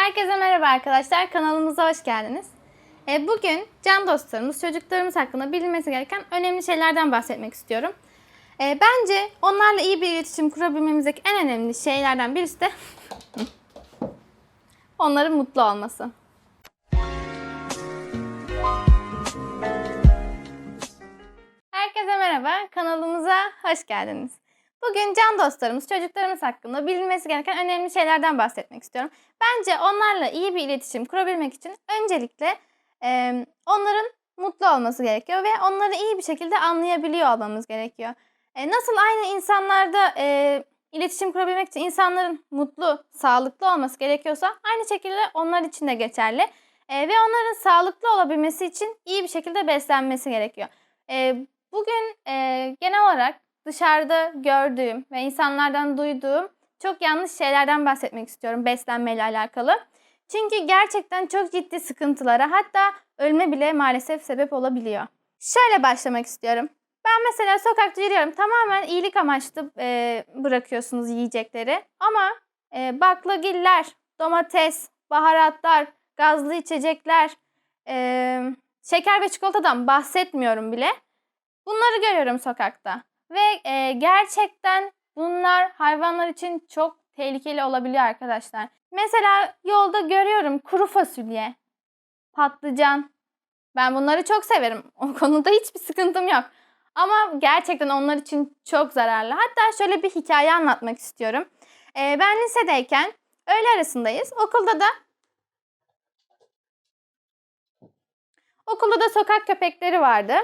Herkese merhaba arkadaşlar. Kanalımıza hoş geldiniz. E, bugün can dostlarımız, çocuklarımız hakkında bilinmesi gereken önemli şeylerden bahsetmek istiyorum. E, bence onlarla iyi bir iletişim kurabilmemizdeki en önemli şeylerden birisi de onların mutlu olması. Herkese merhaba. Kanalımıza hoş geldiniz. Bugün can dostlarımız, çocuklarımız hakkında bilinmesi gereken önemli şeylerden bahsetmek istiyorum. Bence onlarla iyi bir iletişim kurabilmek için öncelikle e, onların mutlu olması gerekiyor ve onları iyi bir şekilde anlayabiliyor olmamız gerekiyor. E, nasıl aynı insanlarda e, iletişim kurabilmek için insanların mutlu, sağlıklı olması gerekiyorsa aynı şekilde onlar için de geçerli. E, ve onların sağlıklı olabilmesi için iyi bir şekilde beslenmesi gerekiyor. E, bugün e, genel olarak dışarıda gördüğüm ve insanlardan duyduğum çok yanlış şeylerden bahsetmek istiyorum beslenmeyle alakalı. Çünkü gerçekten çok ciddi sıkıntılara hatta ölme bile maalesef sebep olabiliyor. Şöyle başlamak istiyorum. Ben mesela sokakta yürüyorum. Tamamen iyilik amaçlı e, bırakıyorsunuz yiyecekleri. Ama e, baklagiller, domates, baharatlar, gazlı içecekler, e, şeker ve çikolatadan bahsetmiyorum bile. Bunları görüyorum sokakta. Ve e, gerçekten bunlar hayvanlar için çok tehlikeli olabiliyor arkadaşlar. Mesela yolda görüyorum kuru fasulye, patlıcan. Ben bunları çok severim. O konuda hiçbir sıkıntım yok. Ama gerçekten onlar için çok zararlı. Hatta şöyle bir hikaye anlatmak istiyorum. E, ben lisedeyken öğle arasındayız. Okulda da Okulda da sokak köpekleri vardı.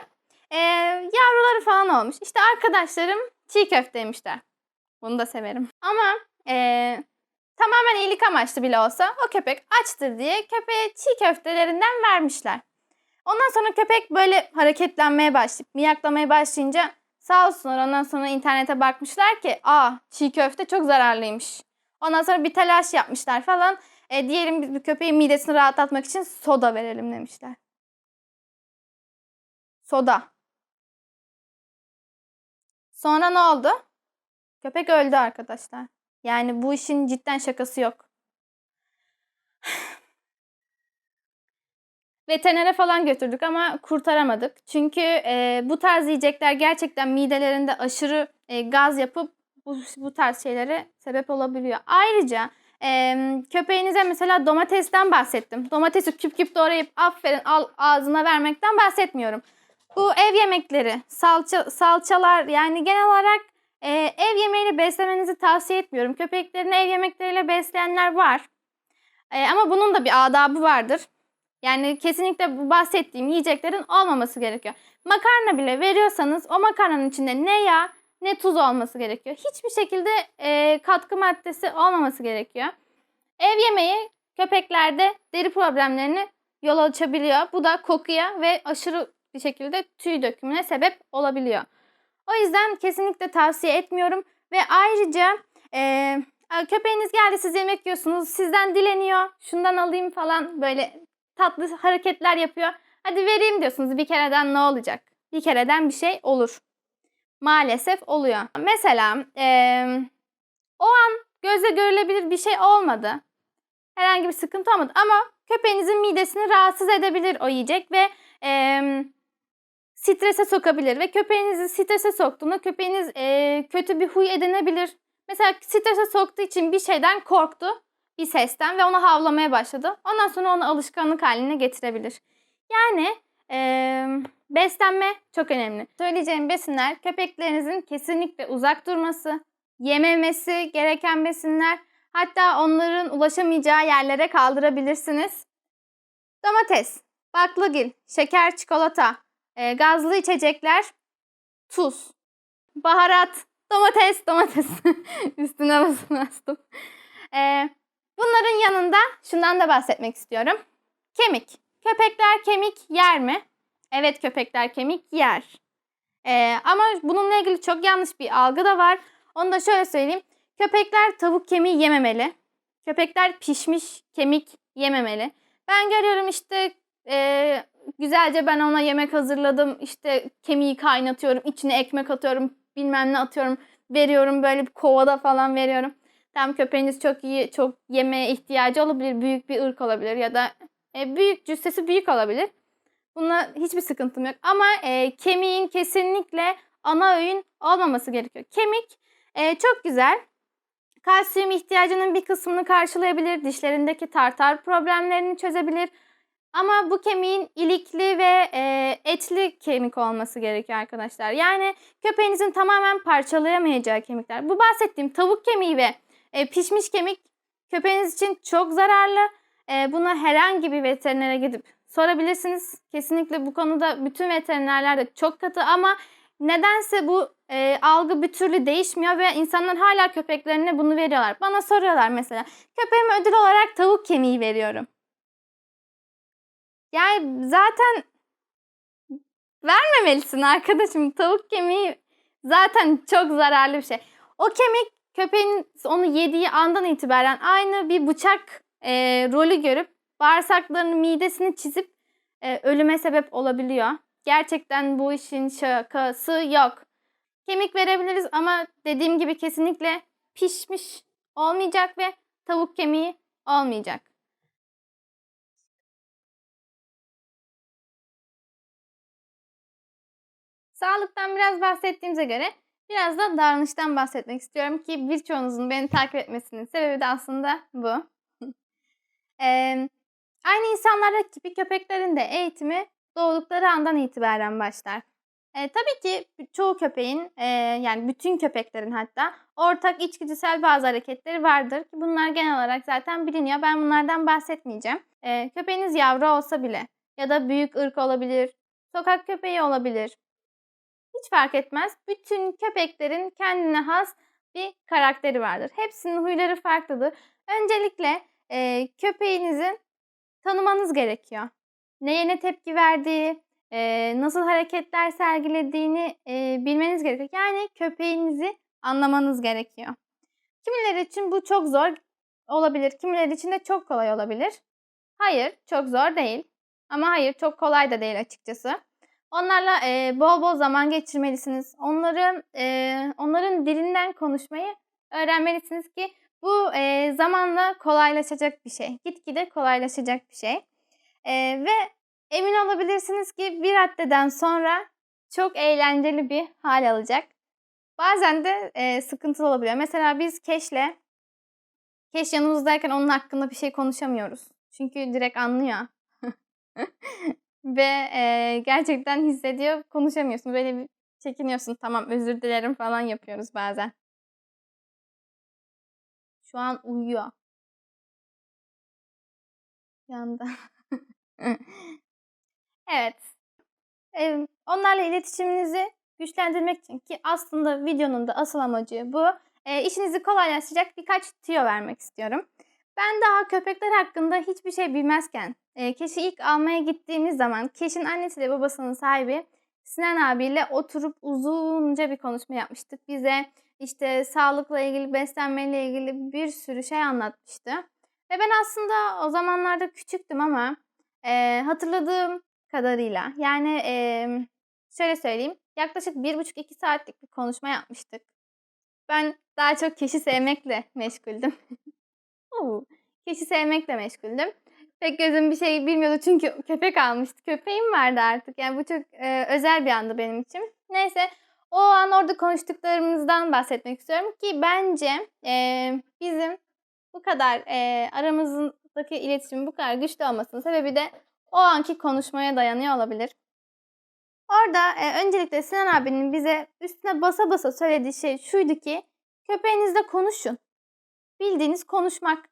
Ee, yavruları falan olmuş. İşte arkadaşlarım çiğ köfte yemişler. Bunu da severim. Ama ee, tamamen iyilik amaçlı bile olsa o köpek açtır diye köpeğe çiğ köftelerinden vermişler. Ondan sonra köpek böyle hareketlenmeye başlayıp miyaklamaya başlayınca sağ olsunlar ondan sonra internete bakmışlar ki aa çiğ köfte çok zararlıymış. Ondan sonra bir telaş yapmışlar falan. E, diyelim biz bir köpeğin midesini rahatlatmak için soda verelim demişler. Soda. Sonra ne oldu? Köpek öldü arkadaşlar. Yani bu işin cidden şakası yok. Veterinere falan götürdük ama kurtaramadık. Çünkü e, bu tarz yiyecekler gerçekten midelerinde aşırı e, gaz yapıp bu, bu tarz şeylere sebep olabiliyor. Ayrıca e, köpeğinize mesela domatesten bahsettim. Domatesi küp küp doğrayıp aferin al ağzına vermekten bahsetmiyorum. Bu ev yemekleri, salça, salçalar yani genel olarak e, ev yemeğiyle beslemenizi tavsiye etmiyorum. Köpeklerini ev yemekleriyle besleyenler var. E, ama bunun da bir adabı vardır. Yani kesinlikle bu bahsettiğim yiyeceklerin olmaması gerekiyor. Makarna bile veriyorsanız o makarnanın içinde ne yağ ne tuz olması gerekiyor. Hiçbir şekilde e, katkı maddesi olmaması gerekiyor. Ev yemeği köpeklerde deri problemlerini yol açabiliyor. Bu da kokuya ve aşırı bir şekilde tüy dökümüne sebep olabiliyor. O yüzden kesinlikle tavsiye etmiyorum ve ayrıca e, köpeğiniz geldi siz yemek yiyorsunuz sizden dileniyor şundan alayım falan böyle tatlı hareketler yapıyor. Hadi vereyim diyorsunuz bir kereden ne olacak? Bir kereden bir şey olur. Maalesef oluyor. Mesela e, o an gözle görülebilir bir şey olmadı. Herhangi bir sıkıntı olmadı ama köpeğinizin midesini rahatsız edebilir o yiyecek ve e, strese sokabilir ve köpeğinizi strese soktuğunda köpeğiniz e, kötü bir huy edinebilir. Mesela strese soktuğu için bir şeyden korktu, bir sesten ve ona havlamaya başladı. Ondan sonra onu alışkanlık haline getirebilir. Yani e, beslenme çok önemli. Söyleyeceğim besinler köpeklerinizin kesinlikle uzak durması, yememesi gereken besinler, hatta onların ulaşamayacağı yerlere kaldırabilirsiniz. Domates, baklagil, şeker, çikolata, e, gazlı içecekler, tuz, baharat, domates, domates. Üstüne basın bastım. E, bunların yanında şundan da bahsetmek istiyorum. Kemik. Köpekler kemik yer mi? Evet köpekler kemik yer. E, ama bununla ilgili çok yanlış bir algı da var. Onu da şöyle söyleyeyim. Köpekler tavuk kemiği yememeli. Köpekler pişmiş kemik yememeli. Ben görüyorum işte e, güzelce ben ona yemek hazırladım. İşte kemiği kaynatıyorum, içine ekmek atıyorum, bilmem ne atıyorum, veriyorum böyle bir kovada falan veriyorum. Tam köpeğiniz çok iyi, çok yemeğe ihtiyacı olabilir. Büyük bir ırk olabilir ya da e, büyük cüssesi büyük olabilir. Buna hiçbir sıkıntım yok. Ama e, kemiğin kesinlikle ana öğün olmaması gerekiyor. Kemik e, çok güzel. Kalsiyum ihtiyacının bir kısmını karşılayabilir. Dişlerindeki tartar problemlerini çözebilir. Ama bu kemiğin ilikli ve e, etli kemik olması gerekiyor arkadaşlar. Yani köpeğinizin tamamen parçalayamayacağı kemikler. Bu bahsettiğim tavuk kemiği ve e, pişmiş kemik köpeğiniz için çok zararlı. E, buna herhangi bir veterinere gidip sorabilirsiniz. Kesinlikle bu konuda bütün veterinerler de çok katı ama nedense bu e, algı bir türlü değişmiyor ve insanlar hala köpeklerine bunu veriyorlar. Bana soruyorlar mesela köpeğime ödül olarak tavuk kemiği veriyorum. Yani zaten vermemelisin arkadaşım. Tavuk kemiği zaten çok zararlı bir şey. O kemik köpeğin onu yediği andan itibaren aynı bir bıçak e, rolü görüp bağırsaklarını, midesini çizip e, ölüme sebep olabiliyor. Gerçekten bu işin şakası yok. Kemik verebiliriz ama dediğim gibi kesinlikle pişmiş olmayacak ve tavuk kemiği olmayacak. Sağlıktan biraz bahsettiğimize göre biraz da davranıştan bahsetmek istiyorum ki birçoğunuzun beni takip etmesinin sebebi de aslında bu. Ee, aynı insanlardaki gibi köpeklerin de eğitimi doğdukları andan itibaren başlar. E, tabii ki çoğu köpeğin e, yani bütün köpeklerin hatta ortak içgüdüsel bazı hareketleri vardır ki bunlar genel olarak zaten biliniyor. Ben bunlardan bahsetmeyeceğim. E, köpeğiniz yavru olsa bile ya da büyük ırk olabilir, sokak köpeği olabilir. Hiç fark etmez. Bütün köpeklerin kendine has bir karakteri vardır. Hepsinin huyları farklıdır. Öncelikle e, köpeğinizin tanımanız gerekiyor. Neye ne tepki verdiği, e, nasıl hareketler sergilediğini e, bilmeniz gerekiyor. Yani köpeğinizi anlamanız gerekiyor. Kimileri için bu çok zor olabilir, kimileri için de çok kolay olabilir. Hayır, çok zor değil. Ama hayır, çok kolay da değil açıkçası. Onlarla e, bol bol zaman geçirmelisiniz. Onların e, onların dilinden konuşmayı öğrenmelisiniz ki bu e, zamanla kolaylaşacak bir şey. Gitgide kolaylaşacak bir şey. E, ve emin olabilirsiniz ki bir haddeden sonra çok eğlenceli bir hal alacak. Bazen de e, sıkıntılı olabiliyor. Mesela biz Keş'le Keş yanımızdayken onun hakkında bir şey konuşamıyoruz. Çünkü direkt anlıyor. Ve e, gerçekten hissediyor. Konuşamıyorsun. Böyle bir çekiniyorsun. Tamam özür dilerim falan yapıyoruz bazen. Şu an uyuyor. Yanda. evet. E, onlarla iletişiminizi güçlendirmek için ki aslında videonun da asıl amacı bu. E, işinizi kolaylaştıracak birkaç tüyo vermek istiyorum. Ben daha köpekler hakkında hiçbir şey bilmezken e, Keş'i ilk almaya gittiğimiz zaman Keş'in annesi de babasının sahibi Sinan abiyle oturup uzunca bir konuşma yapmıştık. Bize işte sağlıkla ilgili, beslenmeyle ilgili bir sürü şey anlatmıştı. Ve ben aslında o zamanlarda küçüktüm ama e, hatırladığım kadarıyla yani e, şöyle söyleyeyim yaklaşık bir buçuk iki saatlik bir konuşma yapmıştık. Ben daha çok keşi sevmekle meşguldüm. Keşi sevmekle meşguldüm. Pek gözüm bir şey bilmiyordu çünkü köpek almıştı. Köpeğim vardı artık. Yani bu çok e, özel bir andı benim için. Neyse o an orada konuştuklarımızdan bahsetmek istiyorum ki bence e, bizim bu kadar e, aramızdaki iletişim bu kadar güçlü olmasının sebebi de o anki konuşmaya dayanıyor olabilir. Orada e, öncelikle Sinan abinin bize üstüne basa basa söylediği şey şuydu ki köpeğinizle konuşun. Bildiğiniz konuşmak.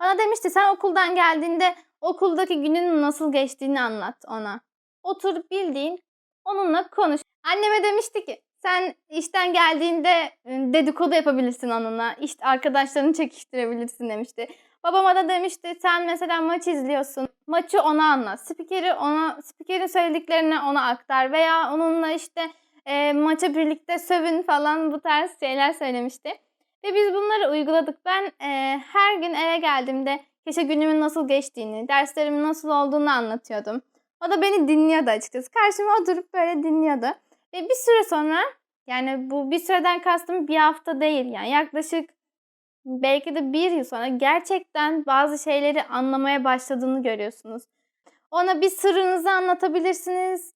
Bana demişti sen okuldan geldiğinde okuldaki günün nasıl geçtiğini anlat ona. Oturup bildiğin onunla konuş. Anneme demişti ki sen işten geldiğinde dedikodu yapabilirsin onunla. İşte arkadaşlarını çekiştirebilirsin demişti. Babama da demişti sen mesela maç izliyorsun. Maçı ona anlat. Spikeri ona, spikerin söylediklerini ona aktar veya onunla işte e, maça birlikte sövün falan bu tarz şeyler söylemişti. Ve biz bunları uyguladık. Ben e, her gün eve geldiğimde keşke günümün nasıl geçtiğini, derslerimin nasıl olduğunu anlatıyordum. O da beni dinliyordu açıkçası. Karşıma oturup böyle dinliyordu. Ve bir süre sonra yani bu bir süreden kastım bir hafta değil yani yaklaşık belki de bir yıl sonra gerçekten bazı şeyleri anlamaya başladığını görüyorsunuz. Ona bir sırrınızı anlatabilirsiniz.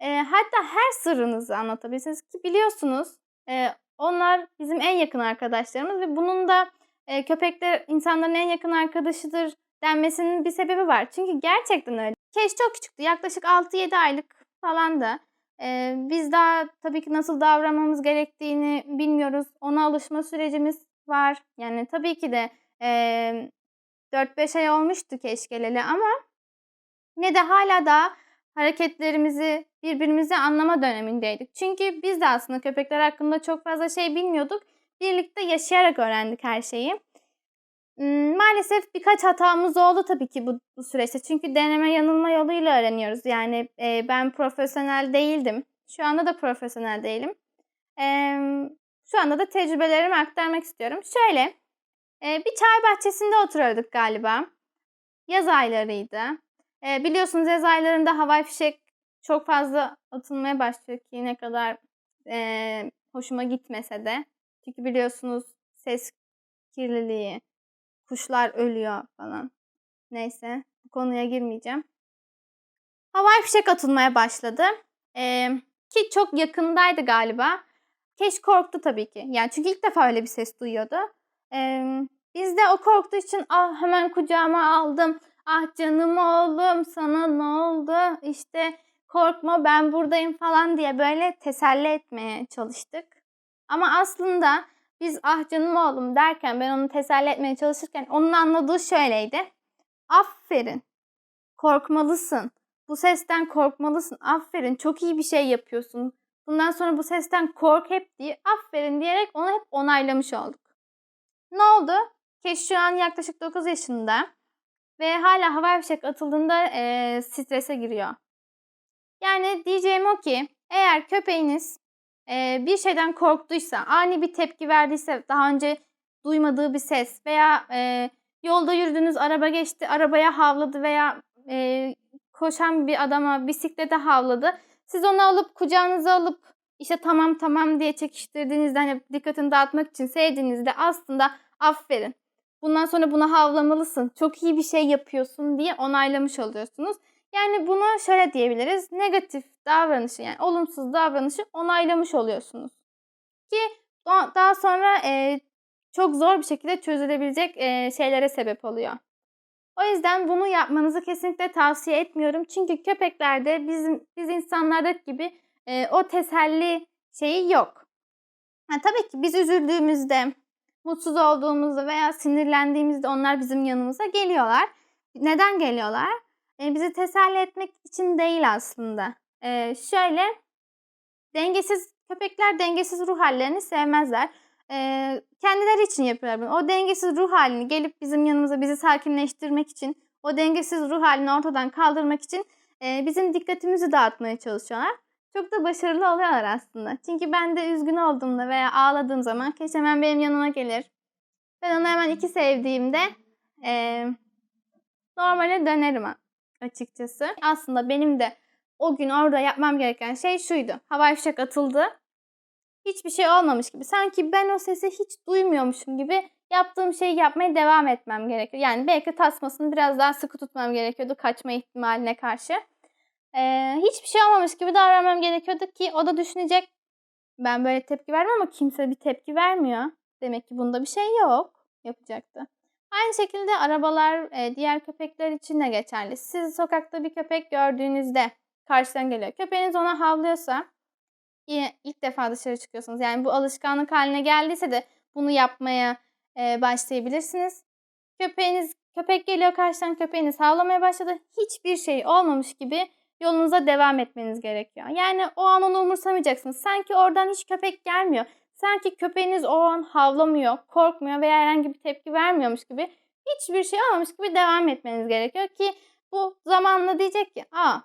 E, hatta her sırrınızı anlatabilirsiniz ki biliyorsunuz e, onlar bizim en yakın arkadaşlarımız ve bunun da e, köpekler insanların en yakın arkadaşıdır denmesinin bir sebebi var. Çünkü gerçekten öyle. Keş çok küçüktü. Yaklaşık 6-7 aylık falan da. E, biz daha tabii ki nasıl davranmamız gerektiğini bilmiyoruz. Ona alışma sürecimiz var. Yani tabii ki de e, 4-5 ay olmuştu keş geleli ama ne de hala da hareketlerimizi birbirimizi anlama dönemindeydik. Çünkü biz de aslında köpekler hakkında çok fazla şey bilmiyorduk. Birlikte yaşayarak öğrendik her şeyi. Maalesef birkaç hatamız oldu tabii ki bu, bu süreçte. Çünkü deneme yanılma yoluyla öğreniyoruz. Yani e, ben profesyonel değildim. Şu anda da profesyonel değilim. E, şu anda da tecrübelerimi aktarmak istiyorum. Şöyle, e, bir çay bahçesinde oturuyorduk galiba. Yaz aylarıydı. E, biliyorsunuz yaz aylarında havai fişek çok fazla atılmaya başlıyor ki ne kadar e, hoşuma gitmese de. Çünkü biliyorsunuz ses kirliliği, kuşlar ölüyor falan. Neyse bu konuya girmeyeceğim. Havai fişek atılmaya başladı. Ee, ki çok yakındaydı galiba. Keş korktu tabii ki. Yani çünkü ilk defa öyle bir ses duyuyordu. Ee, biz de o korktuğu için ah hemen kucağıma aldım. Ah canım oğlum sana ne oldu? İşte korkma ben buradayım falan diye böyle teselli etmeye çalıştık. Ama aslında biz ah canım oğlum derken ben onu teselli etmeye çalışırken onun anladığı şöyleydi. Aferin. Korkmalısın. Bu sesten korkmalısın. Aferin. Çok iyi bir şey yapıyorsun. Bundan sonra bu sesten kork hep diye aferin diyerek onu hep onaylamış olduk. Ne oldu? Keş şu an yaklaşık 9 yaşında ve hala havai fişek atıldığında e, strese giriyor. Yani diyeceğim o ki eğer köpeğiniz e, bir şeyden korktuysa, ani bir tepki verdiyse, daha önce duymadığı bir ses veya e, yolda yürüdüğünüz araba geçti, arabaya havladı veya e, koşan bir adama bisiklete havladı. Siz onu alıp kucağınıza alıp işte tamam tamam diye çekiştirdiğinizde hani dikkatini dağıtmak için sevdiğinizde aslında aferin. Bundan sonra buna havlamalısın. Çok iyi bir şey yapıyorsun diye onaylamış oluyorsunuz. Yani buna şöyle diyebiliriz. Negatif davranışı yani olumsuz davranışı onaylamış oluyorsunuz. Ki daha sonra e, çok zor bir şekilde çözülebilecek e, şeylere sebep oluyor. O yüzden bunu yapmanızı kesinlikle tavsiye etmiyorum. Çünkü köpeklerde bizim biz insanlardaki gibi e, o teselli şeyi yok. Yani tabii ki biz üzüldüğümüzde, mutsuz olduğumuzda veya sinirlendiğimizde onlar bizim yanımıza geliyorlar. Neden geliyorlar? E, bizi teselli etmek için değil aslında. E, şöyle dengesiz köpekler dengesiz ruh hallerini sevmezler. E, kendileri için yapıyorlar bunu. O dengesiz ruh halini gelip bizim yanımıza bizi sakinleştirmek için, o dengesiz ruh halini ortadan kaldırmak için e, bizim dikkatimizi dağıtmaya çalışıyorlar. Çok da başarılı oluyorlar aslında. Çünkü ben de üzgün olduğumda veya ağladığım zaman keş hemen benim yanıma gelir. Ben onu hemen iki sevdiğimde e, normale dönerim açıkçası. Aslında benim de o gün orada yapmam gereken şey şuydu. Havai fişek atıldı. Hiçbir şey olmamış gibi. Sanki ben o sesi hiç duymuyormuşum gibi yaptığım şeyi yapmaya devam etmem gerekiyor. Yani belki tasmasını biraz daha sıkı tutmam gerekiyordu kaçma ihtimaline karşı. Ee, hiçbir şey olmamış gibi davranmam gerekiyordu ki o da düşünecek. Ben böyle tepki vermem ama kimse bir tepki vermiyor. Demek ki bunda bir şey yok. Yapacaktı. Aynı şekilde arabalar e, diğer köpekler için de geçerli. Siz sokakta bir köpek gördüğünüzde karşıdan geliyor. Köpeğiniz ona havlıyorsa ilk defa dışarı çıkıyorsunuz. Yani bu alışkanlık haline geldiyse de bunu yapmaya e, başlayabilirsiniz. Köpeğiniz köpek geliyor karşıdan köpeğiniz havlamaya başladı. Hiçbir şey olmamış gibi yolunuza devam etmeniz gerekiyor. Yani o an onu umursamayacaksınız. Sanki oradan hiç köpek gelmiyor. Sanki köpeğiniz o an havlamıyor, korkmuyor veya herhangi bir tepki vermiyormuş gibi hiçbir şey olmamış gibi devam etmeniz gerekiyor ki bu zamanla diyecek ki aa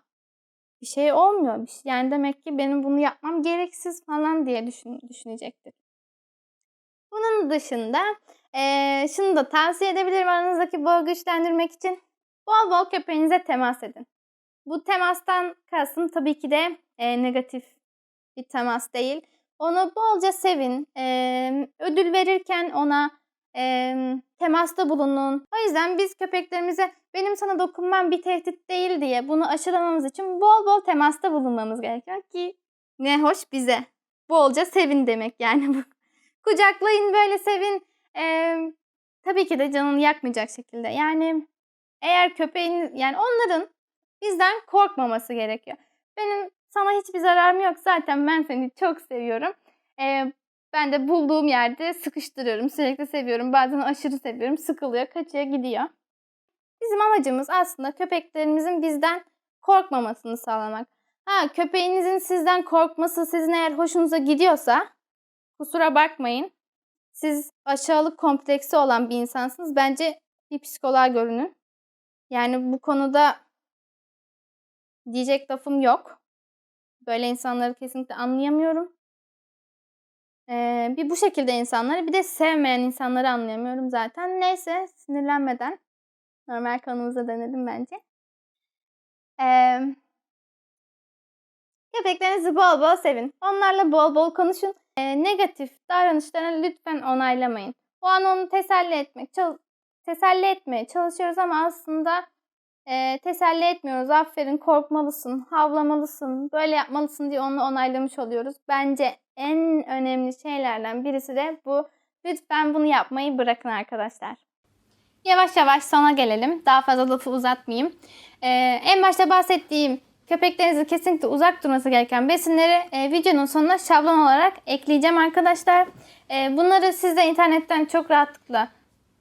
bir şey olmuyor. Yani demek ki benim bunu yapmam gereksiz falan diye düşün, düşünecektir. Bunun dışında e, şunu da tavsiye edebilirim aranızdaki bağı güçlendirmek için. Bol bol köpeğinize temas edin. Bu temastan kastım tabii ki de e, negatif bir temas değil. Onu bolca sevin. Ee, ödül verirken ona e, temasta bulunun. O yüzden biz köpeklerimize benim sana dokunmam bir tehdit değil diye bunu aşılamamız için bol bol temasta bulunmamız gerekiyor ki ne hoş bize. Bolca sevin demek yani bu. Kucaklayın böyle sevin. E, tabii ki de canını yakmayacak şekilde. Yani eğer köpeğin yani onların bizden korkmaması gerekiyor. Benim sana hiçbir zararım yok zaten ben seni çok seviyorum. Ee, ben de bulduğum yerde sıkıştırıyorum. Sürekli seviyorum. Bazen aşırı seviyorum. Sıkılıyor, kaçıyor, gidiyor. Bizim amacımız aslında köpeklerimizin bizden korkmamasını sağlamak. Ha köpeğinizin sizden korkması sizin eğer hoşunuza gidiyorsa kusura bakmayın. Siz aşağılık kompleksi olan bir insansınız. Bence bir psikoloğa görünün. Yani bu konuda diyecek lafım yok. Böyle insanları kesinlikle anlayamıyorum. Ee, bir bu şekilde insanları bir de sevmeyen insanları anlayamıyorum zaten. Neyse sinirlenmeden normal konumuza dönelim bence. Ee, köpeklerinizi bol bol sevin. Onlarla bol bol konuşun. Ee, negatif davranışlarını lütfen onaylamayın. O an onu teselli etmek, teselli etmeye çalışıyoruz ama aslında e, teselli etmiyoruz. Aferin korkmalısın, havlamalısın, böyle yapmalısın diye onu onaylamış oluyoruz. Bence en önemli şeylerden birisi de bu. Lütfen bunu yapmayı bırakın arkadaşlar. Yavaş yavaş sona gelelim. Daha fazla lafı uzatmayayım. Ee, en başta bahsettiğim köpeklerinizin kesinlikle uzak durması gereken besinleri e, videonun sonuna şablon olarak ekleyeceğim arkadaşlar. E, bunları siz de internetten çok rahatlıkla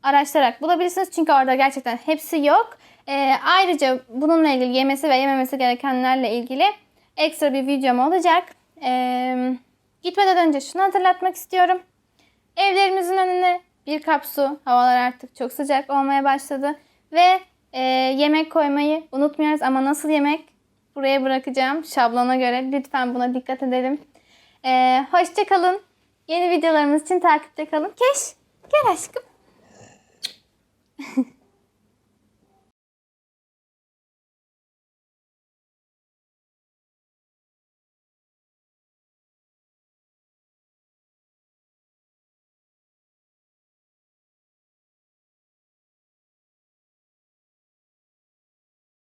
araştırarak bulabilirsiniz. Çünkü orada gerçekten hepsi yok. E, ayrıca bununla ilgili yemesi ve yememesi gerekenlerle ilgili ekstra bir videom olacak. E, gitmeden önce şunu hatırlatmak istiyorum. Evlerimizin önüne bir kap su. Havalar artık çok sıcak olmaya başladı. Ve e, yemek koymayı unutmuyoruz. Ama nasıl yemek? Buraya bırakacağım şablona göre. Lütfen buna dikkat edelim. E, hoşça kalın. Yeni videolarımız için takipte kalın. Keş, gel aşkım.